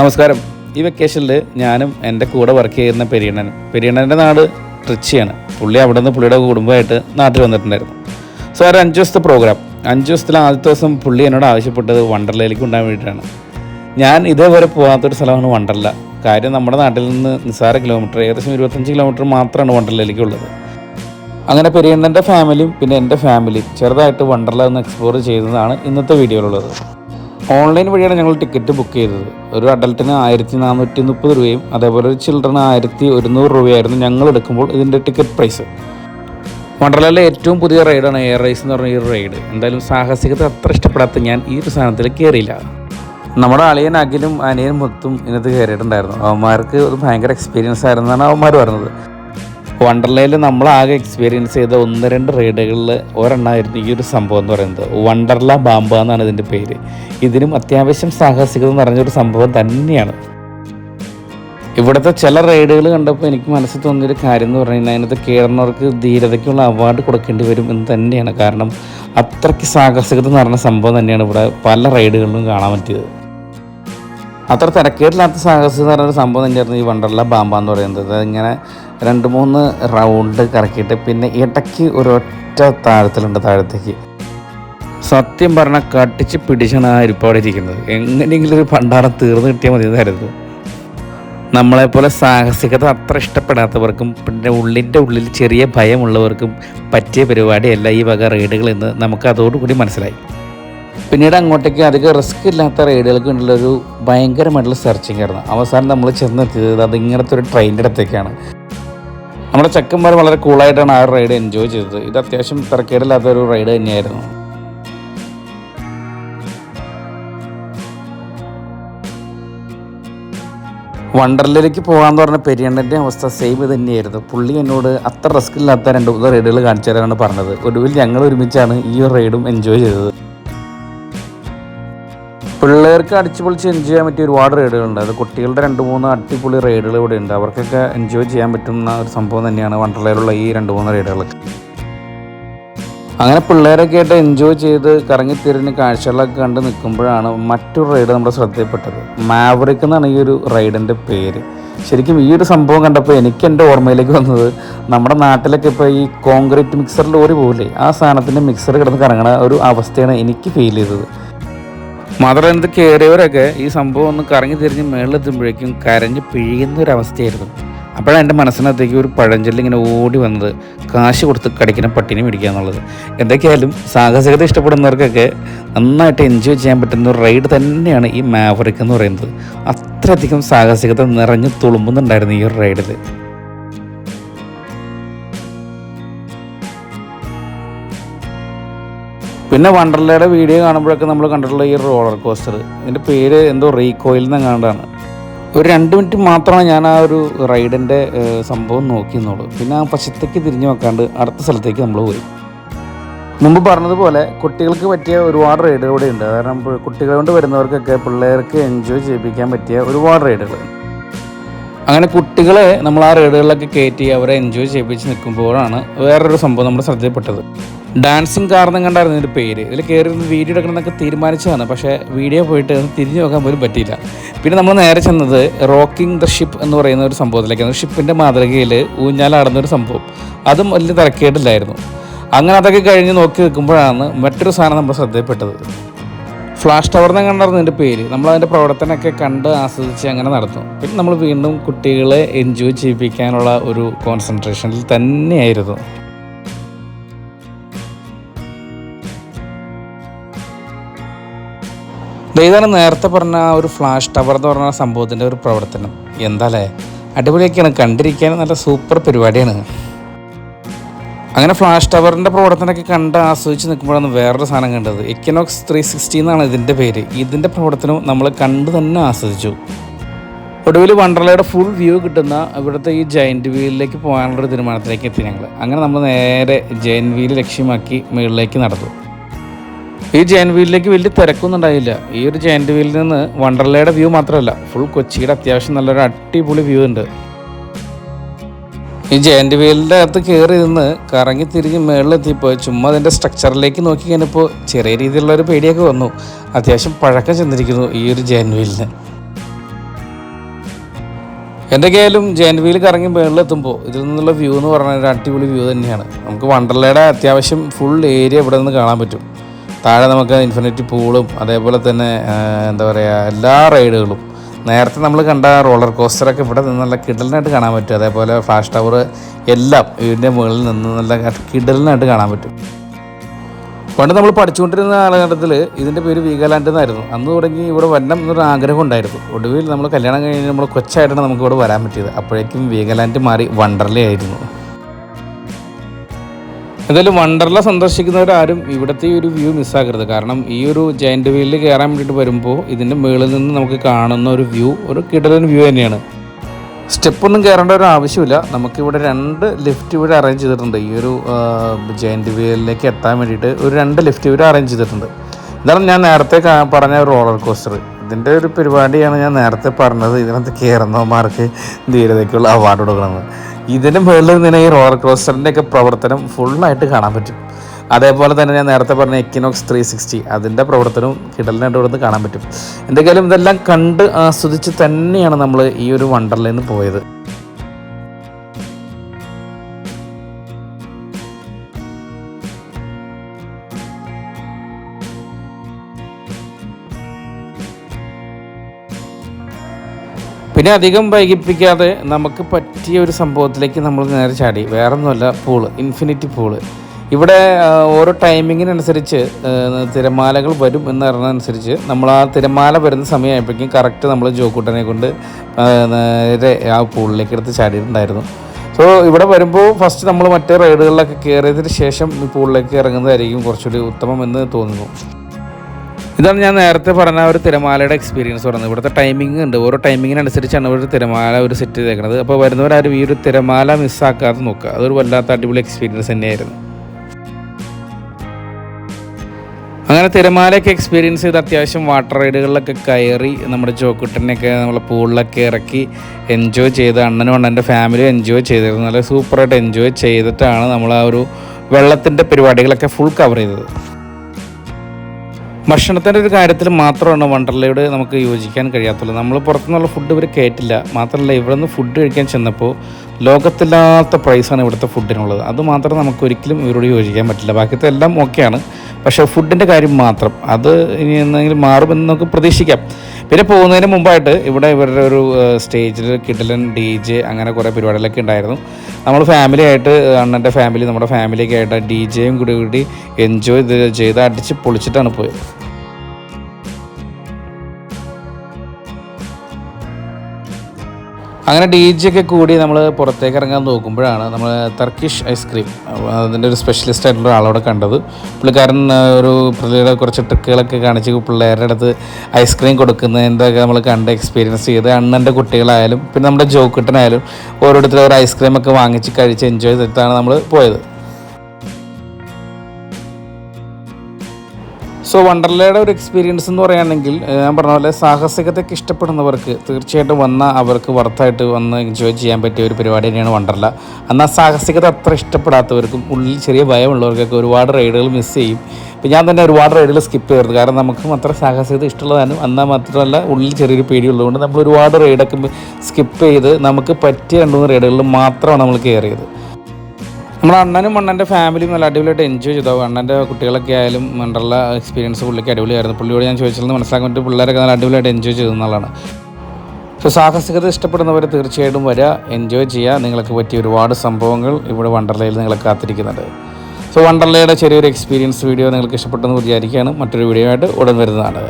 നമസ്കാരം. ഈ വെക്കേഷനിൽ ഞാനും എന്റെ കൂടെ വർക്ക് ചെയ്യുന്ന പെരിയണ്ണൻ. പെരിയണ്ണന്റെ നാട് ട്രിച്ചിയാണ്. പുള്ളി അവിടെ നിന്ന് പുള്ളിയുടെ കുടുംബമായിട്ട് നാട്ടിൽ വന്നിട്ടുണ്ടായിരുന്നു. സോ ഒരു അഞ്ച് ദിവസത്തെ പ്രോഗ്രാം അഞ്ച് ദിവസത്തിൽ ആദ്യത്തെ ദിവസം പുള്ളി എന്നോട് ആവശ്യപ്പെട്ടത് വണ്ടർലയിലേക്ക് ഉണ്ടാകാൻ വേണ്ടിയിട്ടാണ്. ഞാൻ ഇതേവരെ പോകാത്തൊരു സ്ഥലമാണ് വണ്ടർല. കാര്യം നമ്മുടെ നാട്ടിൽ നിന്ന് നിസ്സാര കിലോമീറ്റർ ഏകദേശം ഇരുപത്തഞ്ച് കിലോമീറ്റർ മാത്രമാണ് വണ്ടർലയിലേക്ക് ഉള്ളത്. അങ്ങനെ പെരിയണ്ണന്റെ ഫാമിലിയും പിന്നെ എന്റെ ഫാമിലിയും ചെറുതായിട്ട് വണ്ടർല ഒന്ന് എക്സ്പ്ലോർ ചെയ്തതാണ് ഇന്നത്തെ വീഡിയോയിലുള്ളത് ഓൺലൈൻ വഴിയാണ് ഞങ്ങൾ ടിക്കറ്റ് ബുക്ക് ചെയ്തത്. ഒരു അഡൽട്ടിന് ആയിരത്തി നാനൂറ്റി മുപ്പത് രൂപയും അതേപോലെ ഒരു ചിൽഡ്രന് ആയിരത്തി ഒരുന്നൂറ് രൂപയായിരുന്നു ഞങ്ങൾ എടുക്കുമ്പോൾ ഇതിന്റെ ടിക്കറ്റ് പ്രൈസ്. വണ്ടർലാലിലെ ഏറ്റവും പുതിയ റൈഡാണ് എയർ റൈസ് എന്ന് പറഞ്ഞ ഈ റൈഡ്. എന്തായാലും സാഹസികത അത്ര ഇഷ്ടപ്പെടാത്ത ഞാൻ ഈ ഒരു സാധനത്തിൽ കയറിയില്ല. നമ്മുടെ അളിയൻ അഖിലും അനിയനും മൊത്തം ഇതിനകത്ത് കയറിയിട്ടുണ്ടായിരുന്നു. അവന്മാർക്ക് ഒരു ഭയങ്കര എക്സ്പീരിയൻസ് ആയിരുന്നാണ് അവന്മാർ പറഞ്ഞത്. വണ്ടർലയിൽ ആകെ എക്സ്പീരിയൻസ് ചെയ്ത ഒന്ന് രണ്ട് റൈഡുകളിൽ ഒരെണ്ണമായിരുന്നു ഈ ഒരു സംഭവം എന്ന് പറയുന്നത്. വണ്ടർല ബാമ്പ എന്നാണ് ഇതിന്റെ പേര്. ഇതിനും അത്യാവശ്യം സാഹസികത നിറഞ്ഞൊരു സംഭവം തന്നെയാണ്. ഇവിടുത്തെ ചില റൈഡുകൾ കണ്ടപ്പോൾ എനിക്ക് മനസ്സിൽ തോന്നിയൊരു കാര്യം എന്ന് പറഞ്ഞു കഴിഞ്ഞാൽ അതിനകത്ത് കയറുന്നവർക്ക് ധീരതയ്ക്കുള്ള അവാർഡ് കൊടുക്കേണ്ടി വരും എന്ന് തന്നെയാണ്. കാരണം അത്രയ്ക്ക് സാഹസികത നിറഞ്ഞ സംഭവം തന്നെയാണ് ഇവിടെ പല റൈഡുകളിലും കാണാൻ പറ്റിയത്. അത്ര തിരക്കേടില്ലാത്ത സാഹസികത നിറഞ്ഞ സംഭവം തന്നെയായിരുന്നു ഈ വണ്ടർല ബാമ്പ എന്ന് പറയുന്നത്. ഇങ്ങനെ രണ്ട് മൂന്ന് റൗണ്ട് കറക്കിയിട്ട് പിന്നെ ഇടയ്ക്ക് ഒരൊറ്റ താഴത്തിലുണ്ട് താഴത്തേക്ക്. സത്യം പറഞ്ഞാൽ കട്ടിച്ച് പിടിച്ചാണ് ആ ഇരിപ്പോടെ ഇരിക്കുന്നത്. എങ്ങനെയെങ്കിലും ഒരു പണ്ടാരം തീർന്നു കിട്ടിയാൽ മതി എന്നായിരുന്നു നമ്മളെപ്പോലെ സാഹസികത അത്ര ഇഷ്ടപ്പെടാത്തവർക്കും പിന്നെ ഉള്ളിന്റെ ഉള്ളിൽ ചെറിയ ഭയമുള്ളവർക്കും പറ്റിയ പരിപാടിയല്ല ഈ വക റൈഡുകൾ എന്ന് നമുക്ക് അതോടുകൂടി മനസ്സിലായി. പിന്നീട് അങ്ങോട്ടേക്ക് അധികം റിസ്ക് ഇല്ലാത്ത റൈഡുകൾക്ക് വേണ്ടിയുള്ള ഒരു ഭയങ്കരമായിട്ടുള്ള സെർച്ചിങ് ആയിരുന്നു. അവസാനം നമ്മൾ ചെന്നെത്തിയത് അത് ഇങ്ങനത്തെ ഒരു ട്രെയിനിന്റെ അടുത്തേക്കാണ്. നമ്മുടെ ചെക്കന്മാർ വളരെ കൂളായിട്ടാണ് ആ റൈഡ് എൻജോയ് ചെയ്തത്. ഇത് അത്യാവശ്യം തിരക്കേടില്ലാത്ത ഒരു റൈഡ് തന്നെയായിരുന്നു. വണ്ടർലയിലേക്ക് പോകാമെന്ന് പറഞ്ഞ പെരിയണ്ണന്റെ അവസ്ഥ സെയിം ഇത് തന്നെയായിരുന്നു. പുള്ളി എന്നോട് അത്ര റിസ്ക് ഇല്ലാത്ത രണ്ട് മൂന്ന് റൈഡുകൾ കാണിച്ചു തരാനാണ് പറഞ്ഞത്. ഒടുവിൽ ഞങ്ങൾ ഒരുമിച്ചാണ് ഈ റൈഡും എൻജോയ് ചെയ്തത്. പിള്ളേർക്ക് അടിച്ചുപൊളിച്ച് എൻജോയ് ചെയ്യാൻ പറ്റിയ ഒരുപാട് റൈഡുകളുണ്ട് അത് കുട്ടികളുടെ രണ്ട് മൂന്ന് അടിപൊളി റൈഡുകൾ ഇവിടെ ഉണ്ട്. അവർക്കൊക്കെ എൻജോയ് ചെയ്യാൻ പറ്റുന്ന ഒരു സംഭവം തന്നെയാണ് വണ്ടർലയിലുള്ള ഈ രണ്ട് മൂന്ന് റൈഡുകൾ അങ്ങനെ പിള്ളേരൊക്കെ ആയിട്ട് എൻജോയ് ചെയ്ത് കറങ്ങിത്തിരിഞ്ഞ് കാഴ്ചകളൊക്കെ കണ്ട് നിൽക്കുമ്പോഴാണ് മറ്റൊരു റൈഡ് നമ്മുടെ ശ്രദ്ധയിൽപ്പെട്ടത്. മാവറിക് എന്നാണ് ഈ ഒരു റൈഡിന്റെ പേര്. ശരിക്കും ഈ ഒരു സംഭവം കണ്ടപ്പോൾ എനിക്ക് എന്റെ ഓർമ്മയിലേക്ക് വന്നത് നമ്മുടെ നാട്ടിലൊക്കെ ഇപ്പോൾ ഈ കോൺക്രീറ്റ് മിക്സർ ലോറി പോകില്ലേ ആ സാധനത്തിന്റെ മിക്സർ കിടന്ന് കറങ്ങണ ഒരു അവസ്ഥയാണ് എനിക്ക് ഫീൽ ചെയ്തത്. ഇത് കയറിയവരൊക്കെ ഈ സംഭവം ഒന്ന് കറങ്ങി തിരിഞ്ഞ് മേളിലെത്തുമ്പോഴേക്കും കരഞ്ഞ് പിഴിയുന്ന ഒരു അവസ്ഥയായിരുന്നു അപ്പോഴാണ് എന്റെ മനസ്സിനകത്തേക്ക് ഒരു പഴഞ്ചൊല്ലി ഇങ്ങനെ ഓടി വന്നത്. കാശ് കൊടുത്ത് കടിക്കുന്ന പട്ടിനെ മേടിക്കുക എന്നുള്ളത്. എന്തൊക്കെയായാലും സാഹസികത ഇഷ്ടപ്പെടുന്നവർക്കൊക്കെ നന്നായിട്ട് എൻജോയ് ചെയ്യാൻ പറ്റുന്ന ഒരു റൈഡ് തന്നെയാണ് ഈ മാവറിക് എന്ന് പറയുന്നത്. അത്രയധികം സാഹസികത നിറഞ്ഞു തുളുമ്പുന്നുണ്ടായിരുന്നു ഈ ഒരു റൈഡിൽ പിന്നെ വണ്ടർലയുടെ വീഡിയോ കാണുമ്പോഴൊക്കെ നമ്മൾ കണ്ടിട്ടുള്ള ഈ റോളർ കോസ്റ്റർ ഇതിന്റെ പേര് എന്തോ റീകോയിൽ നിന്നെങ്ങാണ്ടാണ് ഒരു രണ്ട് മിനിറ്റ് മാത്രമാണ് ഞാൻ ആ ഒരു റൈഡിന്റെ സംഭവം നോക്കിയെന്നുള്ളൂ പിന്നെ ആ പശത്തേക്ക് തിരിഞ്ഞു നോക്കാണ്ട് അടുത്ത സ്ഥലത്തേക്ക് നമ്മൾ പോയി. മുമ്പ് പറഞ്ഞതുപോലെ കുട്ടികൾക്ക് പറ്റിയ ഒരുപാട് റൈഡുകൾ ഇവിടെ ഉണ്ട്. കാരണം കുട്ടികൾ കൊണ്ട് വരുന്നവർക്കൊക്കെ പിള്ളേർക്ക് എൻജോയ് ചെയ്യിപ്പിക്കാൻ പറ്റിയ ഒരുപാട് റൈഡുകൾ അങ്ങനെ കുട്ടികളെ നമ്മൾ ആ റൈഡുകളിലൊക്കെ കയറ്റി അവരെ എൻജോയ് ചെയ്യിപ്പിച്ച് നിൽക്കുമ്പോഴാണ് വേറൊരു സംഭവം നമ്മുടെ ശ്രദ്ധയിൽപ്പെട്ടത്. ഡാൻസിങ് കാരണം കണ്ടായിരുന്നു ഇതിന്റെ പേര്. ഇതിൽ കയറി വീഡിയോ എടുക്കണമെന്നൊക്കെ തീരുമാനിച്ചതാണ്. പക്ഷേ വീഡിയോ പോയിട്ട് തിരിഞ്ഞു നോക്കാൻ പോലും പറ്റിയില്ല. പിന്നെ നമ്മൾ നേരെ ചെന്നത് റോക്കിംഗ് ദ ഷിപ്പ് എന്ന് പറയുന്ന ഒരു സംഭവത്തിലേക്കാണ് ഷിപ്പിന്റെ മാതൃകയിൽ ഊഞ്ഞാലാടുന്ന ഒരു സംഭവം. അതും വലിയ തിരക്കേടില്ലായിരുന്നു. അങ്ങനെ അതൊക്കെ കഴിഞ്ഞ് നോക്കി നിൽക്കുമ്പോഴാണ് മറ്റൊരു സാധനം നമ്മൾ ശ്രദ്ധയിൽപ്പെട്ടത്. ഫ്ലാഷ് ടവർ എന്ന് കണ്ടായിരുന്നു എന്റെ പേര്. നമ്മൾ അതിന്റെ പ്രവർത്തനമൊക്കെ കണ്ട് ആസ്വദിച്ച് അങ്ങനെ നടത്തും പിന്നെ നമ്മൾ വീണ്ടും കുട്ടികളെ എൻജോയ് ചെയ്യിപ്പിക്കാനുള്ള ഒരു കോൺസെൻട്രേഷനിൽ തന്നെയായിരുന്നു. ഇതാണ് നേരത്തെ പറഞ്ഞ ആ ഒരു ഫ്ലാഷ് ടവർ എന്ന് പറഞ്ഞ സംഭവത്തിന്റെ ഒരു പ്രവർത്തനം. എന്താല്ലേ അടിപൊളിയൊക്കെയാണ്. കണ്ടിരിക്കാൻ നല്ല സൂപ്പർ പരിപാടിയാണ്. അങ്ങനെ ഫ്ലാഷ് ടവറിന്റെ പ്രവർത്തനമൊക്കെ കണ്ട് ആസ്വദിച്ച് നിൽക്കുമ്പോഴാണ് വേറൊരു സാധനം കണ്ടത്. എക്കനോക്സ് ത്രീ സിക്സ്റ്റി എന്നാണ് ഇതിന്റെ പേര്. ഇതിന്റെ പ്രവർത്തനം നമ്മൾ കണ്ട് തന്നെ ആസ്വദിച്ചു. ഒടുവിൽ വണ്ടർലയുടെ ഫുൾ വ്യൂ കിട്ടുന്ന ഇവിടുത്തെ ഈ ജയന്റ് വീലിലേക്ക് പോകാനുള്ളൊരു തീരുമാനത്തിലേക്ക് എത്തി ഞങ്ങൾ അങ്ങനെ നമ്മൾ നേരെ ജയന്റ് വീൽ ലക്ഷ്യമാക്കി മുകളിലേക്ക് നടന്നു. ഈ ജയൻ വീലിലേക്ക് വലിയ തിരക്കൊന്നും ഉണ്ടായില്ല. ഈ ഒരു ജയന്റ് വീലിൽ നിന്ന് വണ്ടർലയുടെ വ്യൂ മാത്രമല്ല ഫുൾ കൊച്ചിയുടെ അത്യാവശ്യം നല്ലൊരു അടിപൊളി വ്യൂ ഉണ്ട്. ഈ ജയന്റ് വീലിന്റെ അകത്ത് കയറി നിന്ന് കറങ്ങി തിരിഞ്ഞ് മേളിലെത്തിയപ്പോൾ ചുമ്മാ അതിന്റെ സ്ട്രക്ചറിലേക്ക് നോക്കി കഴിഞ്ഞപ്പോൾ ചെറിയ രീതിയിലുള്ള ഒരു പേടിയൊക്കെ വന്നു. അത്യാവശ്യം പഴക്കം ചെന്നിരിക്കുന്നു ഈ ഒരു ജയന്റ് വീലിന് എന്റെ കയ്യിലും ജയന്റ് വീൽ കറങ്ങി മേളിലെത്തുമ്പോൾ ഇതിൽ നിന്നുള്ള വ്യൂ എന്ന് പറഞ്ഞാൽ ഒരു അടിപൊളി വ്യൂ തന്നെയാണ്. നമുക്ക് വണ്ടർലയുടെ അത്യാവശ്യം ഫുൾ ഏരിയ ഇവിടെ നിന്ന് കാണാൻ പറ്റും. താഴെ നമുക്ക് ഇൻഫിനിറ്റി പൂളും അതേപോലെ തന്നെ എന്താ പറയുക എല്ലാ റൈഡുകളും. നേരത്തെ നമ്മൾ കണ്ട റോളർ കോസ്റ്ററൊക്കെ ഇവിടെ നിന്ന് നല്ല കിടലിനായിട്ട് കാണാൻ പറ്റും. അതേപോലെ ഫ്ലാഷ് ടവർ എല്ലാം ഇതിന്റെ മുകളിൽ നിന്ന് നല്ല കിടലിനായിട്ട് കാണാൻ പറ്റും. പണ്ട് നമ്മൾ പഠിച്ചുകൊണ്ടിരുന്ന കാലഘട്ടത്തിൽ ഇതിന്റെ പേര് വീഗാലാൻഡ് എന്നായിരുന്നു. അന്ന് തുടങ്ങി ഇവിടെ വരണം എന്നൊരു ആഗ്രഹം ഉണ്ടായിരുന്നു. ഒടുവിൽ നമ്മൾ കല്യാണം കഴിഞ്ഞ് നമ്മൾ കൊച്ചായിട്ടാണ് നമുക്ക് ഇവിടെ വരാൻ പറ്റിയത്. അപ്പോഴേക്കും വീഗാലാൻഡ് മാറി വണ്ടർലേ ആയിരുന്നു. എന്തായാലും വണ്ടർല സന്ദർശിക്കുന്നവരാരും ഇവിടുത്തെ ഒരു വ്യൂ മിസ്സാക്കരുത് കാരണം ഈ ഒരു ജയന്റ് വീലിൽ കയറാൻ വേണ്ടിയിട്ട് വരുമ്പോൾ ഇതിന്റെ മുകളിൽ നിന്ന് നമുക്ക് കാണുന്ന ഒരു വ്യൂ ഒരു കിടലൻ വ്യൂ തന്നെയാണ്. സ്റ്റെപ്പൊന്നും കയറേണ്ട ഒരു ആവശ്യമില്ല. നമുക്കിവിടെ രണ്ട് ലിഫ്റ്റ് ഇവിടെ അറേഞ്ച് ചെയ്തിട്ടുണ്ട്. ഈ ഒരു ജയന്റ് വീലിലേക്ക് എത്താൻ വേണ്ടിയിട്ട് ഒരു രണ്ട് ലിഫ്റ്റ് ഇവിടെ അറേഞ്ച് ചെയ്തിട്ടുണ്ട്. ഇതാണ് ഞാൻ നേരത്തെ പറഞ്ഞ റോളർ കോസ്റ്റർ ഇതിന്റെ ഒരു പരിപാടിയാണ് ഞാൻ നേരത്തെ പറഞ്ഞത്. ഇതിനകത്ത് കയറുന്നവന്മാർക്ക് ധീരതയ്ക്കുള്ള അവാർഡ് കൊടുക്കണമെന്ന്. ഇതിന്റെ മുകളിൽ നിന്ന് ഈ റോളർ ക്രോസ്റ്ററിന്റെ ഒക്കെ പ്രവർത്തനം ഫുള്ളായിട്ട് കാണാൻ പറ്റും. അതേപോലെ തന്നെ ഞാൻ നേരത്തെ പറഞ്ഞ എക്കിനോക്സ് ത്രീ സിക്സ്റ്റി അതിന്റെ പ്രവർത്തനവും കിടലിനായിട്ട് ഇവിടുന്ന് കാണാൻ പറ്റും. എന്തെങ്കിലും ഇതെല്ലാം കണ്ട് ആസ്വദിച്ച് തന്നെയാണ് നമ്മൾ ഈ ഒരു വണ്ടർലയിൽ നിന്ന് പോയത്. പിന്നെ അധികം വൈകിപ്പിക്കാതെ നമുക്ക് പറ്റിയ ഒരു സംഭവത്തിലേക്ക് നമ്മൾ നേരെ ചാടി. വേറെ ഒന്നുമല്ല പൂൾ ഇൻഫിനിറ്റി പൂൾ ഇവിടെ ഓരോ ടൈമിങ്ങിനനുസരിച്ച് തിരമാലകൾ വരും എന്ന് പറഞ്ഞതനുസരിച്ച് നമ്മൾ ആ തിരമാല വരുന്ന സമയമായപ്പോഴേക്കും കറക്റ്റ് നമ്മൾ ജോക്കൂട്ടനെ കൊണ്ട് നേരെ ആ പൂളിലേക്ക് എടുത്ത് ചാടിയിട്ടുണ്ടായിരുന്നു. സോ ഇവിടെ വരുമ്പോൾ ഫസ്റ്റ് നമ്മൾ മറ്റേ റൈഡുകളിലൊക്കെ കയറിയതിന് ശേഷം ഈ പൂളിലേക്ക് ഇറങ്ങുന്നതായിരിക്കും കുറച്ചുകൂടി ഉത്തമം എന്ന് തോന്നുന്നു. ഇതാണ് ഞാൻ നേരത്തെ പറഞ്ഞ ഒരു തിരമാലയുടെ എക്സ്പീരിയൻസ് പറയുന്നത് ഇവിടുത്തെ ടൈമിംഗ് ഉണ്ട്. ഓരോ ടൈമിങ്ങിനനുസരിച്ചാണ് ഒരു തിരമാല ഒരു സെറ്റ് ചെയ്തേക്കുന്നത് അപ്പോൾ വരുന്നവരാരും ഈ ഒരു തിരമാല മിസ്സാക്കാതെ നോക്കുക. അതൊരു വല്ലാത്ത അടിപൊളി എക്സ്പീരിയൻസ് തന്നെയായിരുന്നു. അങ്ങനെ തിരമാലയൊക്കെ എക്സ്പീരിയൻസ് ചെയ്ത് അത്യാവശ്യം വാട്ടർ റൈഡുകളിലൊക്കെ കയറി നമ്മുടെ ചോക്കുട്ടനെയൊക്കെ നമ്മളെ പൂളിലൊക്കെ ഇറക്കി എൻജോയ് ചെയ്ത് അണ്ണനും അണ്ണന്റെ ഫാമിലി എൻജോയ് ചെയ്തിരുന്നു. നല്ല സൂപ്പറായിട്ട് എൻജോയ് ചെയ്തിട്ടാണ് നമ്മൾ ആ ഒരു വെള്ളത്തിന്റെ പരിപാടികളൊക്കെ ഫുൾ കവർ ചെയ്തത്. ഭക്ഷണത്തിന്റെ ഒരു കാര്യത്തിൽ മാത്രമാണ് വണ്ടർലയോട് നമുക്ക് യോജിക്കാൻ കഴിയാത്തുള്ളൂ. നമ്മൾ പുറത്തുനിന്നുള്ള ഫുഡ് ഇവർ കയറ്റില്ല മാത്രമല്ല ഇവിടെ നിന്ന് ഫുഡ് കഴിക്കാൻ ചെന്നപ്പോൾ ലോകത്തില്ലാത്ത പ്രൈസാണ് ഇവിടുത്തെ ഫുഡിനുള്ളത് അത് മാത്രം നമുക്ക് ഒരിക്കലും ഇവരോട് യോജിക്കാൻ പറ്റില്ല. ബാക്കിത്തെ എല്ലാം ഓക്കെയാണ് പക്ഷേ ഫുഡിന്റെ കാര്യം മാത്രം. അത് ഇനി എന്തെങ്കിലും മാറുമെന്ന് നമുക്ക് പ്രതീക്ഷിക്കാം. പിന്നെ പോകുന്നതിന് മുമ്പായിട്ട് ഇവിടെ ഇവരുടെ ഒരു സ്റ്റേജിൽ കിടലൻ ഡി ജെ അങ്ങനെ കുറേ പരിപാടികളൊക്കെ ഉണ്ടായിരുന്നു. നമ്മൾ ഫാമിലി ആയിട്ട് അണ്ണന്റെ ഫാമിലി നമ്മുടെ ഫാമിലിയൊക്കെ ആയിട്ട് ഡി ജെയും കൂടി കൂടി എൻജോയ് ചെയ്ത് അടിച്ച് പൊളിച്ചിട്ടാണ് പോയത്. അങ്ങനെ ഡി ജി ഒക്കെ കൂടി നമ്മൾ പുറത്തേക്ക് ഇറങ്ങാൻ നോക്കുമ്പോഴാണ് നമ്മൾ ടർക്കിഷ് ഐസ്ക്രീം അതിന്റെ ഒരു സ്പെഷ്യലിസ്റ്റ് ആയിട്ടുള്ള ഒരാളവിടെ കണ്ടത്. പുള്ളിക്കാരൻ ഒരു പുള്ളിയുടെ കുറച്ച് ട്രിക്കുകളൊക്കെ കാണിച്ച് പിള്ളേരുടെ അടുത്ത് ഐസ്ക്രീം കൊടുക്കുന്നതിന്റെയൊക്കെ നമ്മൾ കണ്ട് എക്സ്പീരിയൻസ് ചെയ്ത് അണ്ണന്റെ കുട്ടികളായാലും പിന്നെ നമ്മുടെ ജോക്കിട്ടനായാലും ഓരോരുത്തരും ഒരു ഐസ്ക്രീമൊക്കെ വാങ്ങിച്ച് കഴിച്ച് എൻജോയ് ചെയ്തിട്ടാണ് നമ്മൾ പോയത്. സോ വണ്ടർലയുടെ ഒരു എക്സ്പീരിയൻസ് എന്ന് പറയുകയാണെങ്കിൽ ഞാൻ പറഞ്ഞ പോലെ സാഹസികതയ്ക്ക് ഇഷ്ടപ്പെടുന്നവർക്ക് തീർച്ചയായിട്ടും വന്ന അവർക്ക് വർത്തായിട്ട് വന്ന് എൻജോയ് ചെയ്യാൻ പറ്റിയ ഒരു പരിപാടി തന്നെയാണ് വണ്ടർല എന്നാൽ സാഹസികത അത്ര ഇഷ്ടപ്പെടാത്തവർക്കും ഉള്ളിൽ ചെറിയ ഭയമുള്ളവർക്കൊക്കെ ഒരുപാട് റൈഡുകൾ മിസ് ചെയ്യും. ഇപ്പം ഞാൻ തന്നെ ഒരുപാട് റൈഡുകൾ സ്കിപ്പ് ചെയ്തത് കാരണം നമുക്ക് അത്ര സാഹസികത ഇഷ്ടമുള്ളതാണ് എന്നാൽ മാത്രമല്ല ഉള്ളിൽ ചെറിയൊരു പേടിയുള്ളതുകൊണ്ട് നമ്മൾ ഒരുപാട് റൈഡൊക്കെ സ്കിപ്പ് ചെയ്ത് നമുക്ക് പറ്റിയ രണ്ട് മൂന്ന് റൈഡുകളിൽ മാത്രമാണ് നമ്മൾ കയറിയത്. നമ്മുടെ അണ്ണനും അണ്ണന്റെ ഫാമിലിയും നല്ല അടിപൊളിയായിട്ട് എൻജോയ് ചെയ്തു. അണ്ണന്റെ കുട്ടികളൊക്കെ ആയാലും മണ്ടുള്ള എക്സ്പീരിയൻസ് പുള്ളിക്ക് അടിപൊളിയായിരുന്നു. പുള്ളിയോട് ഞാൻ ചോദിച്ചത് മനസ്സിലാക്കാൻ പറ്റും പിള്ളേരൊക്കെ നല്ല അടിപൊളിയായിട്ട് എൻജോയ് ചെയ്തു എന്നുള്ളതാണ്. സോ സാഹസികത ഇഷ്ടപ്പെടുന്നവർ തീർച്ചയായിട്ടും വരിക എൻജോയ് ചെയ്യുക നിങ്ങൾക്ക് പറ്റിയ ഒരുപാട് സംഭവങ്ങൾ ഇവിടെ വണ്ടർലയിൽ നിങ്ങളെ കാത്തിരിക്കുന്നുണ്ട്. സോ വണ്ടർലയുടെ ചെറിയൊരു എക്സ്പീരിയൻസ് വീഡിയോ നിങ്ങൾക്ക് ഇഷ്ടപ്പെട്ടെന്ന് വിചാരിക്കുകയാണ്. മറ്റൊരു വീഡിയോ ആയിട്ട് ഉടൻ വരുന്നതാണ്.